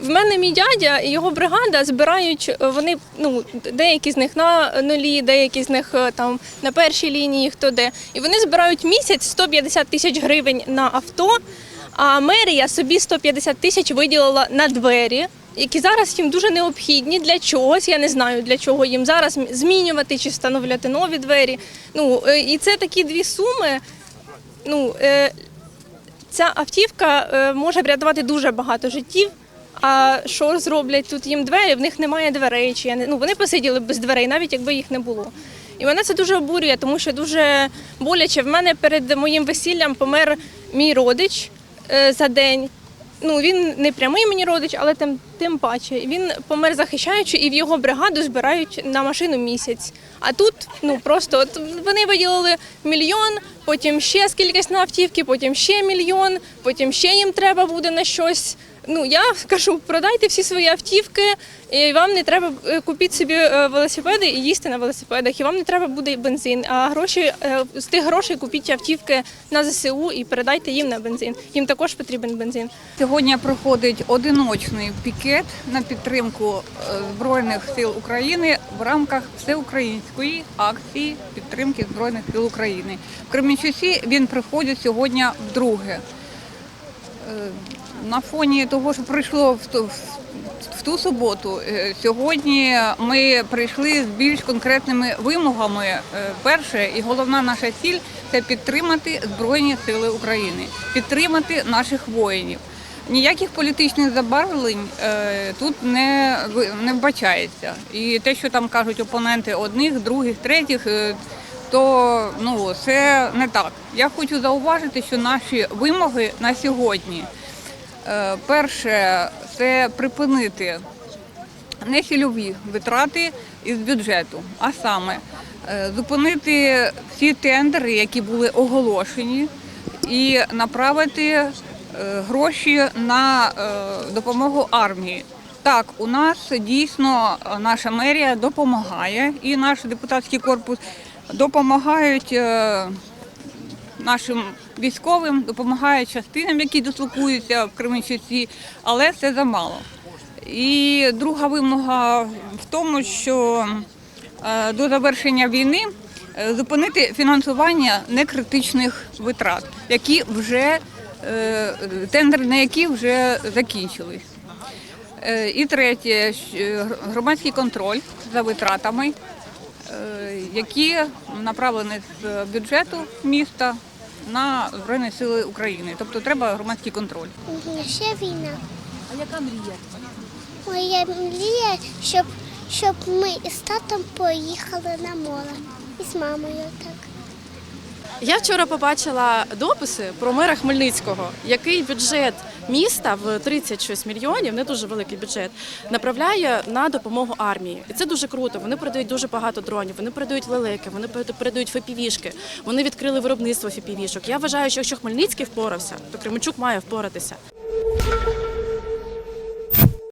В мене мій дядя і його бригада збирають. е, Вони ну деякі з них на нулі, деякі з них е, там на першій лінії, хто де. І вони збирають місяць 150 тисяч гривень на авто. А мерія собі 150 тисяч виділила на двері, які зараз їм дуже необхідні для чогось. Я не знаю для чого їм зараз змінювати чи встановлювати нові двері. Ну е, і це такі дві суми. Ну ця автівка може врятувати дуже багато життів. А що зроблять тут їм двері? В них немає дверей. Чи я не ну вони посиділи без дверей, навіть якби їх не було. І мене це дуже обурює, тому що дуже боляче. В мене перед моїм весіллям помер мій родич е, за день. Ну він не прямий мені родич, але тим, тим паче. Він помер захищаючи, і в його бригаду збирають на машину місяць. А тут ну просто от вони виділили мільйон, потім ще скількись на автівки, потім ще мільйон, потім ще їм треба буде на щось. Ну я кажу, продайте всі свої автівки, і вам не треба е, купіть собі е, велосипеди і їсти на велосипедах. І вам не треба буде бензин. А гроші е, з тих грошей купіть автівки на ЗСУ і передайте їм на бензин. Їм також потрібен бензин. Сьогодні проходить одиночний пікет на підтримку Збройних сил України в рамках всеукраїнської акції підтримки Збройних сил України. В Кременчусі він приходить сьогодні вдруге. Е, На фоні того, що пройшло в ту, в ту суботу, е, сьогодні ми прийшли з більш конкретними вимогами. Е, Перше і головна наша ціль це підтримати Збройні Сили України, підтримати наших воїнів. Ніяких політичних забарвлень тут не, не вбачається. І те, що там кажуть опоненти одних, других, третіх, то ну, це не так. Я хочу зауважити, що наші вимоги на сьогодні Е, Перше, це припинити нецільові витрати із бюджету, а саме е, зупинити всі тендери, які були оголошені, і направити е, гроші на допомогу армії. Так, у нас дійсно наша мерія допомагає, і наш депутатський корпус допомагають е, нашим військовим, допомагають частинам, які дислокуються в Кременчуці, але це замало. І друга вимога в тому, що е, до завершення війни е, зупинити фінансування некритичних витрат, які вже тендери на які вже закінчились. І третє, громадський контроль за витратами, які направлені з бюджету міста на Збройні Сили України. Тобто треба громадський контроль. Ще війна. А яка мрія? Моя мрія, щоб, щоб ми із татом поїхали на море. І з мамою так. Я вчора побачила дописи про мера Хмельницького, який бюджет міста в 36 мільйонів, не дуже великий бюджет, направляє на допомогу армії. І це дуже круто. Вони продають дуже багато дронів, вони продають лелеки, вони передають ФПВ-шки, вони відкрили виробництво ФПВ-шок. Я вважаю, що якщо Хмельницький впорався, то Кременчук має впоратися.